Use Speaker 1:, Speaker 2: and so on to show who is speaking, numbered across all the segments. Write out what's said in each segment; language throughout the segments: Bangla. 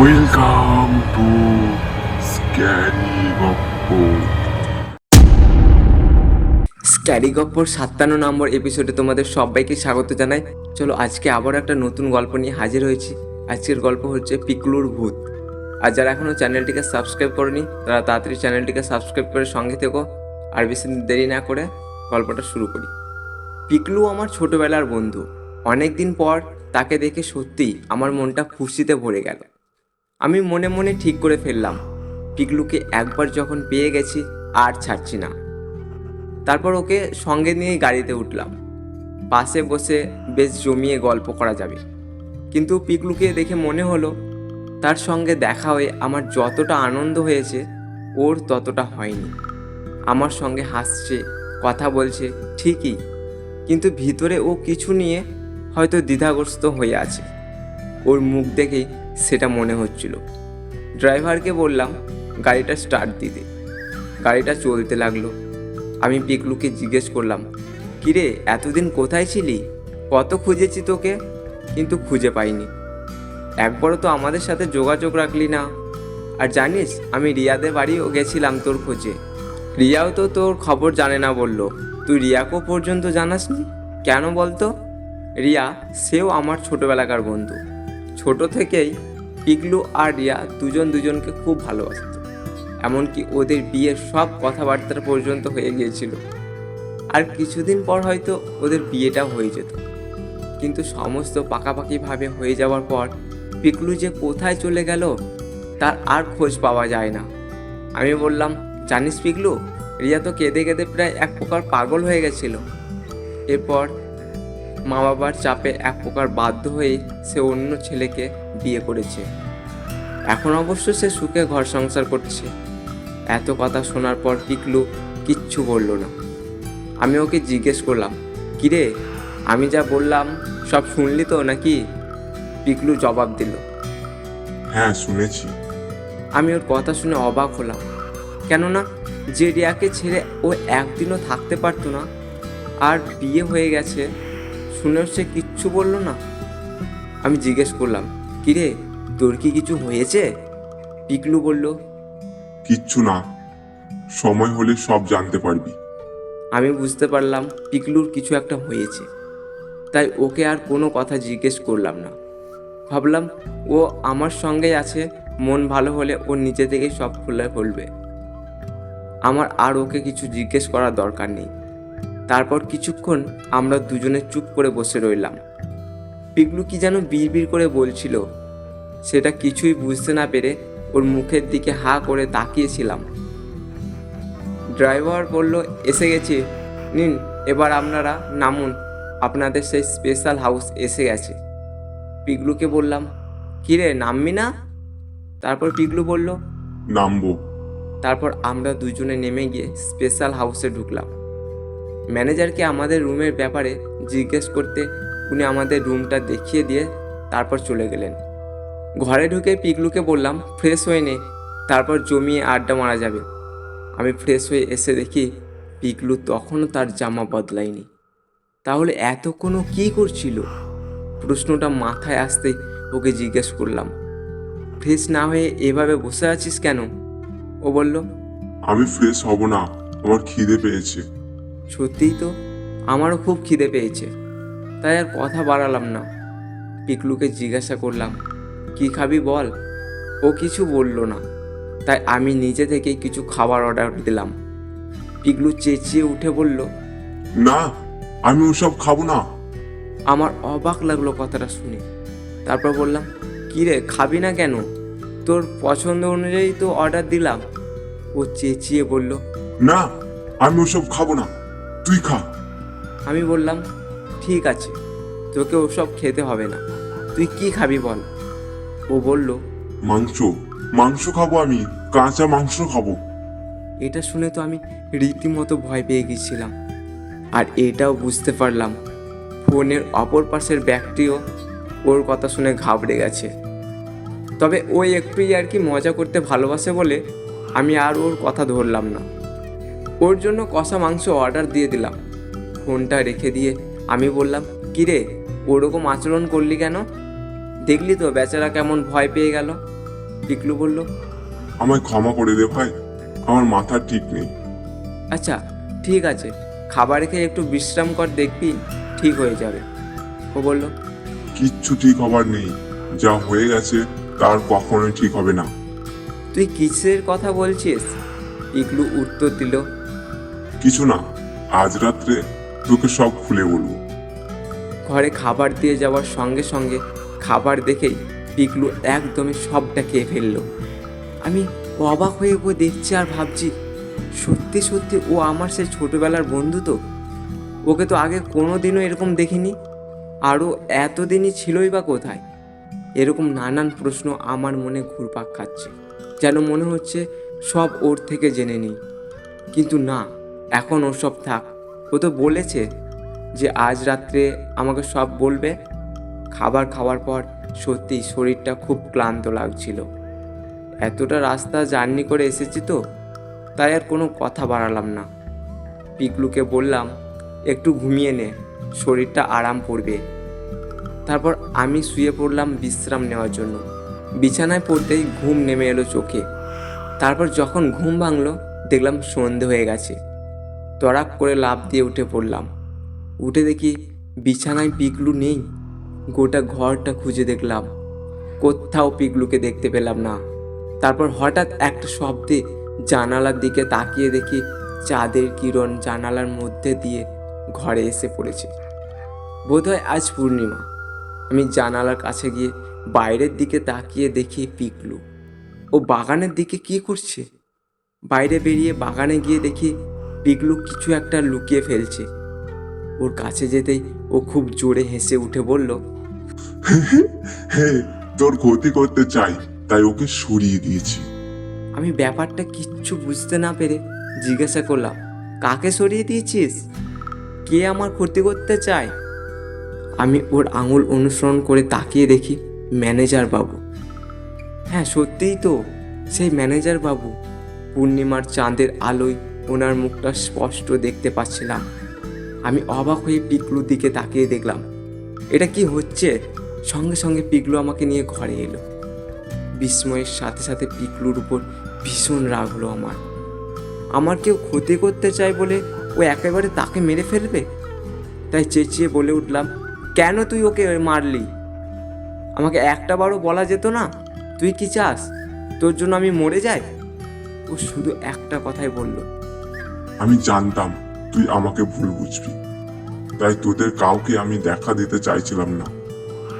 Speaker 1: ওয়েলকাম টু স্ক্যারি গপ্প
Speaker 2: স্ক্যারি গপ্পর সাতান্ন নম্বর এপিসোডে তোমাদের সবাইকে স্বাগত জানাই। চলো আজকে আবার একটা নতুন গল্প নিয়ে হাজির হয়েছি। আজকের গল্প হচ্ছে পিকলুর ভূত। আর যারা এখনও চ্যানেলটিকে সাবস্ক্রাইব করেনি, তারা তাড়াতাড়ি চ্যানেলটিকে সাবস্ক্রাইব করে সঙ্গে থেকো। আর বেশি দেরি না করে গল্পটা শুরু করি। পিকলু আমার ছোটবেলার বন্ধু। অনেক দিন পর তাকে দেখে সত্যিই আমার মনটা খুশিতে ভরে গেল। আমি মনে মনে ঠিক করে ফেললাম। পিকলুকে একবার যখন পেয়ে গেছি, আর ছাড়ছি না। তারপর ওকে সঙ্গে নিয়ে গাড়িতে উঠলাম। পাশে বসে বেশ জমিয়ে গল্প করা যাবে। কিন্তু পিকলুকে দেখে মনে হলো, তার সঙ্গে দেখা হয়ে আমার যতটা আনন্দ হয়েছে, ওর ততটা হয়নি। আমার সঙ্গে হাসছে, কথা বলছে, ঠিকই। কিন্তু ভিতরে ও কিছু নিয়ে হয়তো দ্বিধাগ্রস্ত হয়ে আছে। ওর মুখ দেখেই সেটা মনে হচ্ছিল। ড্রাইভারকে বললাম, গাড়িটা স্টার্ট দিতে। গাড়িটা চলতে লাগল। আমি পিকলুকে জিজ্ঞেস করলাম, কিরে, এতদিন কোথায় ছিলি? কত খুঁজেছি তোকে? কিন্তু খুঁজে পাইনি। একবারও তো আমাদের সাথে যোগাযোগ রাখলি না। আর জানিস, আমি রিয়াদের বাড়িও গেছিলাম তোর খোঁজে। রিয়াও তো তোর খবর জানে না বলল। তুই রিয়াকেও পর্যন্ত জানাসনি? কেন বলতো? রিয়া, সেও আমার ছোটবেলাকার বন্ধু। ছোট থেকেই পিকলু আর রিয়া দুজন দুজনকে খুব ভালোবাসত। এমনকি ওদের বিয়ের সব কথাবার্তা পর্যন্ত হয়ে গিয়েছিল। আর কিছুদিন পর হয়তো ওদের বিয়েটা হয়ে যেত। কিন্তু সমস্ত পাকাপাকিভাবে হয়ে যাওয়ার পর পিকলু যে কোথায় চলে গেল, তার আর খোঁজ পাওয়া যায় না। আমি বললাম, জানিস পিকলু রিয়া তো কেঁদে কেঁদে প্রায় এক প্রকার পাগল হয়ে গেছিল। এরপর মা বাবার চাপে এক প্রকার বাধ্য হয়ে সে অন্য ছেলেকে বিয়ে করেছে। এখন অবশ্য সে সুখে ঘর সংসার করছে। এত কথা শোনার পর পিকলু কিচ্ছু বলল না। আমি ওকে জিজ্ঞেস করলাম কিরে আমি যা বললাম সব শুনলি তো নাকি? পিকলু জবাব দিল
Speaker 1: হ্যাঁ শুনেছি।
Speaker 2: আমি ওর কথা শুনে অবাক হলাম। কেননা যে রিয়াকে ছেড়ে ও একদিনও থাকতে পারতো না আর বিয়ে হয়ে গেছে শুনেও সে কিচ্ছু বলল না। আমি জিজ্ঞেস করলাম কিরে তোর কি কিছু হয়েছে? পিকলু বলল
Speaker 1: কিচ্ছু না। সময় হলে সব জানতে পারবি।
Speaker 2: আমি বুঝতে পারলাম পিকলুর কিছু একটা হয়েছে। তাই ওকে আর কোনো কথা জিজ্ঞেস করলাম না। ভাবলাম ও আমার সঙ্গেই আছে মন ভালো হলে ও নিজে থেকেই সব খুলে বলবে। আমার আর ওকে কিছু জিজ্ঞেস করার দরকার নেই। তারপর কিছুক্ষণ আমরা দুজনে চুপ করে বসে রইলাম। পিকলু কি যেন বিড়বিড় করে বলছিল সেটা কিছুই বুঝতে না পেরে ওর মুখের দিকে হা করে তাকিয়েছিলাম। ড্রাইভার বলল এসে গেছি। নিন এবার আপনারা নামুন। আপনাদের সেই স্পেশাল হাউস এসে গেছে। পিগলুকে বললাম কিরে নামবি না? তারপর পিগলু বলল
Speaker 1: নামবো।
Speaker 2: তারপর আমরা দুজনে নেমে গিয়ে স্পেশাল হাউসে ঢুকলাম। ম্যানেজারকে আমাদের রুমের ব্যাপারে জিজ্ঞেস করতে উনি আমাদের রুমটা দেখিয়ে দিয়ে তারপর চলে গেলেন। ঘরে ঢুকে পিকলুকে বললাম, ফ্রেশ হয়ে নে, তারপর জমিয়ে আড্ডা মারা যাবে। আমি ফ্রেশ হয়ে এসে দেখি পিকলু তখনও তার জামা বদলায়নি। তাহলে এতক্ষণও কী করছিল? প্রশ্নটা মাথায় আসতে ওকে জিজ্ঞেস করলাম, ফ্রেশ না হয়ে এভাবে বসে আছিস কেন? ও বলল,
Speaker 1: আমি ফ্রেশ হব না, আমার খিদে পেয়েছে।
Speaker 2: সত্যিই তো আমারও খুব খিদে পেয়েছে। তাই আর কথা বাড়ালাম না। পিকলুকে জিজ্ঞাসা করলাম কি খাবি বল? ও কিছু বলল না। তাই আমি নিজে থেকেই কিছু খাবার অর্ডার দিলাম। পিকলু চেঁচিয়ে উঠে বলল
Speaker 1: না আমি ওসব খাব না।
Speaker 2: আমার অবাক লাগল কথাটা শুনে। তারপর বললাম কী রে খাবি না কেন? তোর পছন্দ অনুযায়ী তো অর্ডার দিলাম। ও চেঁচিয়ে বলল
Speaker 1: না আমি ওসব খাব না। তুই খা।
Speaker 2: আমি বললাম ঠিক আছে তোকে ওসব খেতে হবে না। তুই কি খাবি বল? ও বলল
Speaker 1: মাংস। মাংস খাব আমি কাঁচা মাংস খাব।
Speaker 2: এটা শুনে তো আমি রীতিমতো ভয় পেয়ে গেছিলাম। আর এটাও বুঝতে পারলাম ফোনের অপর পাশের ব্যক্তিও ওর কথা শুনে ঘাবড়ে গেছে। তবে ওই একটুই আর কি মজা করতে ভালোবাসে বলে আমি আর ওর কথা ধরলাম না। ওর জন্য কষা মাংস অর্ডার দিয়ে দিলাম। ফোনটা রেখে দিয়ে আমি বললাম কিরে ওরকম আচরণ করলি কেন? দেখলি তো বেচারা কেমন ভয় পেয়ে গেল। পিকলু বলল
Speaker 1: আমায় ক্ষমা করে দে ভাই আমার মাথা ঠিক নেই।
Speaker 2: আচ্ছা ঠিক আছে খাবার খেয়ে একটু বিশ্রাম কর দেখবি ঠিক হয়ে যাবে। ও বলল
Speaker 1: কিচ্ছু ঠিক হবার নেই যা হয়ে গেছে তার কখনোই ঠিক হবে না।
Speaker 2: তুই কিসের কথা বলছিস? পিকলু উত্তর দিল
Speaker 1: কিছু না, আজ রাত্রে তোকে সব খুলে বলব।
Speaker 2: ঘরে খাবার দিয়ে যাওয়ার সঙ্গে সঙ্গে খাবার দেখেই পিকলু একদমই সবটা খেয়ে ফেলল। আমি অবাক হয়ে ওকে দেখছি আর ভাবছি, সত্যি সত্যি ও আমার সেই ছোটবেলার বন্ধু তো? ওকে তো আগে কোনো দিনও এরকম দেখিনি, আরও এতদিনই ছিলই বা কোথায়? এরকম নানান প্রশ্ন আমার মনে ঘুরপাক খাচ্ছে, যেন মনে হচ্ছে সব ওর থেকে জেনে নিই। কিন্তু না এখন ওসব থাক। ও তো বলেছে যে আজ রাত্রে আমাকে সব বলবে। খাবার খাওয়ার পর সত্যি শরীরটা খুব ক্লান্ত লাগছিল। এতটা রাস্তা জার্নি করে এসেছি তো, তাই আর কোনো কথা বাড়ালাম না। পিকলুকে বললাম, একটু ঘুমিয়ে নে, শরীরটা আরাম পড়বে তারপর আমি শুয়ে পড়লাম বিশ্রাম নেওয়ার জন্য। বিছানায় পড়তেই ঘুম নেমে এলো চোখে। তারপর যখন ঘুম ভাঙলো, দেখলাম সন্ধে হয়ে গেছে। তড়াক করে লাফ দিয়ে উঠে পড়লাম। উঠে দেখি বিছানায় পিকলু নেই। গোটা ঘরটা খুঁজে দেখলাম। কোথাও পিকলুকে দেখতে পেলাম না। তারপর হঠাৎ একটা শব্দে জানালার দিকে তাকিয়ে দেখি চাঁদের কিরণ জানালার মধ্যে দিয়ে ঘরে এসে পড়েছে। বোধহয় আজ পূর্ণিমা। আমি জানালার কাছে গিয়ে বাইরের দিকে তাকিয়ে দেখি পিকলু ও বাগানের দিকে কি করছে? বাইরে বেরিয়ে বাগানে গিয়ে দেখি পিকলু কিছু একটা লুকিয়ে ফেলছে। ওর কাছে যেতেই ও খুব জোরে হেসে উঠে বলল
Speaker 1: তোর ক্ষতি করতে চাই তাই ওকে সরিয়ে দিয়েছি।
Speaker 2: আমি ব্যাপারটা কিচ্ছু বুঝতে না পেরে জিজ্ঞাসা করলাম কাকে সরিয়ে দিয়েছিস? কে আমার ক্ষতি করতে চায়? আমি ওর আঙুল অনুসরণ করে তাকিয়ে দেখি ম্যানেজার বাবু। হ্যাঁ সত্যিই তো সেই ম্যানেজার বাবু। পূর্ণিমার চাঁদের আলোয় ওনার মুখটা স্পষ্ট দেখতে পাচ্ছিলাম। আমি অবাক হয়ে পিকলুর দিকে তাকিয়ে দেখলাম। এটা কি হচ্ছে? সঙ্গে সঙ্গে পিকলু আমাকে নিয়ে ঘরে এলো। বিস্ময়ের সাথে সাথে পিকলুর উপর ভীষণ রাগ হলো আমার। আমার কেউ ক্ষতি করতে চায় বলে ও একেবারে তাকে মেরে ফেলবে? তাই চেঁচিয়ে বলে উঠলাম, কেন তুই ওকে মারলি? আমাকে একটা বারও বলা যেত না। তুই কি চাস? তোর জন্য আমি মরে যাই? ও শুধু একটা কথাই বলল
Speaker 1: আমি জানতাম তুই আমাকে ভুল বুঝবি। তাই তোদের কাউকে আমি দেখা দিতে চাইছিলাম না।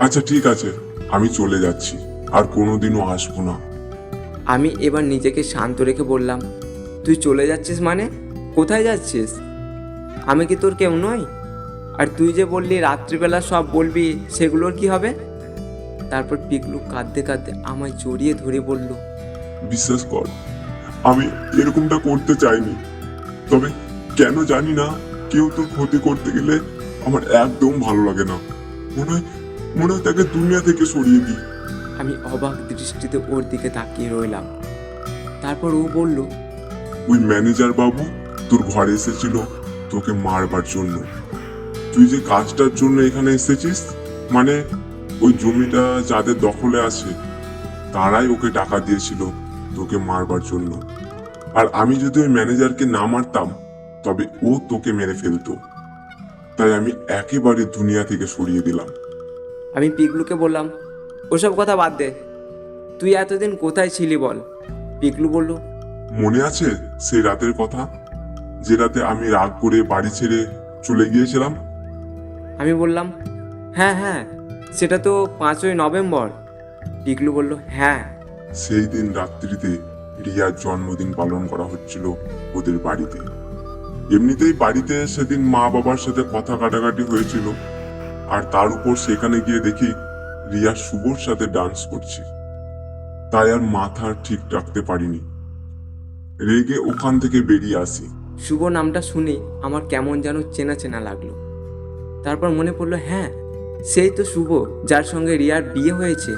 Speaker 1: আচ্ছা ঠিক আছে আমি চলে যাচ্ছি আর কোনোদিনও আসব না।
Speaker 2: আমি এবার নিজেকে শান্ত রেখে বললাম তুই চলে যাচ্ছিস মানে? কোথায় যাচ্ছিস? আমি কি তোর কেউ নই? আর তুই যে বললি রাত্রিবেলা সব বলবি সেগুলোর কি হবে? তারপর পিকলু কাঁদতে কাঁদতে আমায় জড়িয়ে ধরে বলল
Speaker 1: বিশ্বাস কর আমি এরকমটা করতে চাইনি। তবে কেন জানি না কেউ তোর ক্ষতি করতে গেলে আমার একদম ভালো লাগে না। মনে হয় মনে হয় তাকে দুনিয়া থেকে সরিয়ে দিই।
Speaker 2: আমি অবাক দৃষ্টিতে ওর দিকে তাকিয়ে রইলাম। তারপর ও বলল
Speaker 1: ওই ম্যানেজার বাবু তোর ঘরে এসেছিল তোকে মারবার জন্য। তুই যে কাজটার জন্য এখানে এসেছিস মানে ওই জমিটা যাদের দখলে আছে তারাই ওকে টাকা দিয়েছিল তোকে মারবার জন্য। আর আমি যদি ওই ম্যানেজারকে না মারতাম তবে ও তোকে মেরে ফেলতো। তাই আমি একেবারে দুনিয়া থেকে সরিয়ে দিলাম।
Speaker 2: আমি পিকলুকে বললাম ওসব কথা বাদ দে। তুই এতদিন কোথায় ছিলি বল? পিকলু বলল
Speaker 1: মনে আছে সেই রাতের কথা? যে রাতে আমি রাগ করে বাড়ি ছেড়ে চলে গিয়েছিলাম?
Speaker 2: আমি বললাম হ্যাঁ হ্যাঁ সেটা তো পাঁচই নভেম্বর। পিকলু বলল হ্যাঁ।
Speaker 1: সেই দিন রাত্রিতে রিয়ার জন্মদিন পালন করা হচ্ছিল ওদের বাড়িতে। এমনিতেই বাড়িতে সেদিন মা বাবার সাথে কথা কাটাকাটি হয়েছিল, আর তার উপর সেখানে গিয়ে দেখি রিয়া শুভর সাথে ডান্স করছে। তাই আর মাথা ঠিক রাখতে পারিনি। রেগে ওখান থেকে বেরিয়ে আসি।
Speaker 2: শুভ নামটা শুনে আমার কেমন যেন চেনা চেনা লাগল। তারপর মনে পড়ল হ্যাঁ সেই তো শুভ, যার সঙ্গে রিয়ার বিয়ে হয়েছে।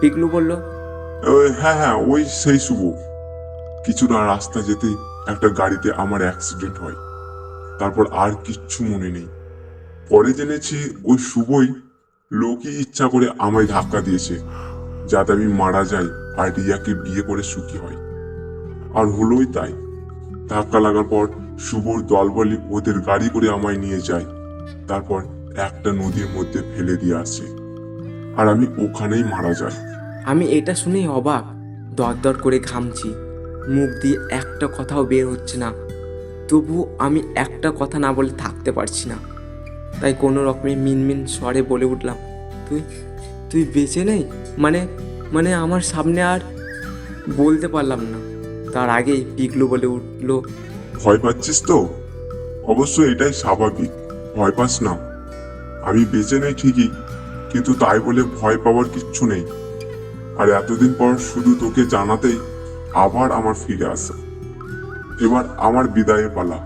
Speaker 2: পিকলু বলল
Speaker 1: হ্যাঁ হ্যাঁ ওই সেই শুভ। কিছুটা রাস্তা যেতে একটা গাড়িতে আমার অ্যাক্সিডেন্ট হয়। তারপর আর কিচ্ছু মনে নেই। পরে জেনেছি ওই শুভই লোকই ইচ্ছা করে আমায় ধাক্কা দিয়েছে, যাতে আমি মারা যাই আর রিয়াকে বিয়ে করে সুখী হয় আর হলোই তাই। ধাক্কা লাগার পর শুভর দলবলি ওদের গাড়ি করে আমায় নিয়ে যায়। তারপর একটা নদীর মধ্যে ফেলে দিয়ে আসে। আর আমি ওখানেই মারা যাই।
Speaker 2: আমি এটা শুনেই অবাক। দরদর করে ঘামছি। মুখ দিয়ে একটা কথাও বের হচ্ছে না। তবু আমি একটা কথা না বলে থাকতে পারছি না। তাই কোনো রকমে মিনমিন স্বরে বলে উঠলাম, তুই তুই বেঁচে নেই? মানে মানে আমার সামনে আর বলতে পারলাম না। তার আগেই পিগলু বলে উঠল,
Speaker 1: ভয় পাচ্ছিস তো? অবশ্য এটাই স্বাভাবিক। ভয় পাস না। আমি বেঁচে নেই ঠিকই, কিন্তু তাই বলে ভয় পাওয়ার কিচ্ছু নেই। আর এতদিন পর শুধু তোকে জানাতেই আবার আমার ফিরে আসা। এবার আমার বিদায়ের পালা।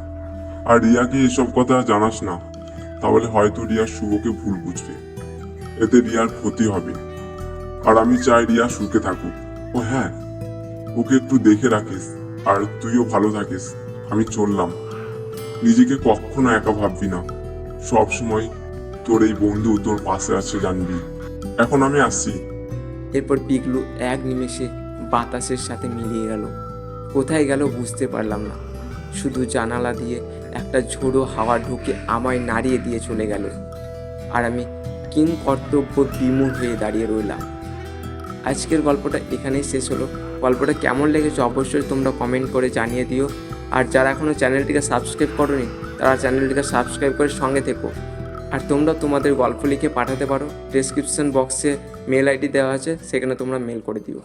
Speaker 1: আর রিয়াকে এসব কথা জানাস না, তাহলে হয়তো রিয়া শুভকে ভুল বুঝবে। এতে রিয়ার ক্ষতি হবে। আর আমি চাই রিয়া সুখে থাকুক। ও হ্যাঁ ওকে একটু দেখে রাখিস, আর তুইও ভালো থাকিস। আমি চললাম। নিজেকে কখনো একা ভাববি না। সব সময় তোর এই বন্ধু তোর পাশে আছে জানবি। এখন আমি আসছি।
Speaker 2: এরপর পিগলু এক নিমেষে বাতাসের সাথে মিলিয়ে গেল। কোথায় গেল বুঝতে পারলাম না। শুধু জানালা দিয়ে একটা ঝোড়ো হাওয়া ঢুকে আমায় নাড়িয়ে দিয়ে চলে গেল। আর আমি কিং কর্তব্য বিমূঢ় হয়ে দাঁড়িয়ে রইলাম। আজকের গল্পটা এখানেই শেষ হলো। গল্পটা কেমন লেগেছে অবশ্যই তোমরা কমেন্ট করে জানিয়ে দিও। আর যারা এখনও চ্যানেলটিকে সাবস্ক্রাইব করোনি, তারা চ্যানেলটিকে সাবস্ক্রাইব করে সঙ্গে থেকো। আর তোমরা তোমাদের গল্প লিখে পাঠাতে পারো। ডেসক্রিপশন বক্সে মেল আইডি দেওয়া আছে, সেখানে তোমরা মেল করে দিও।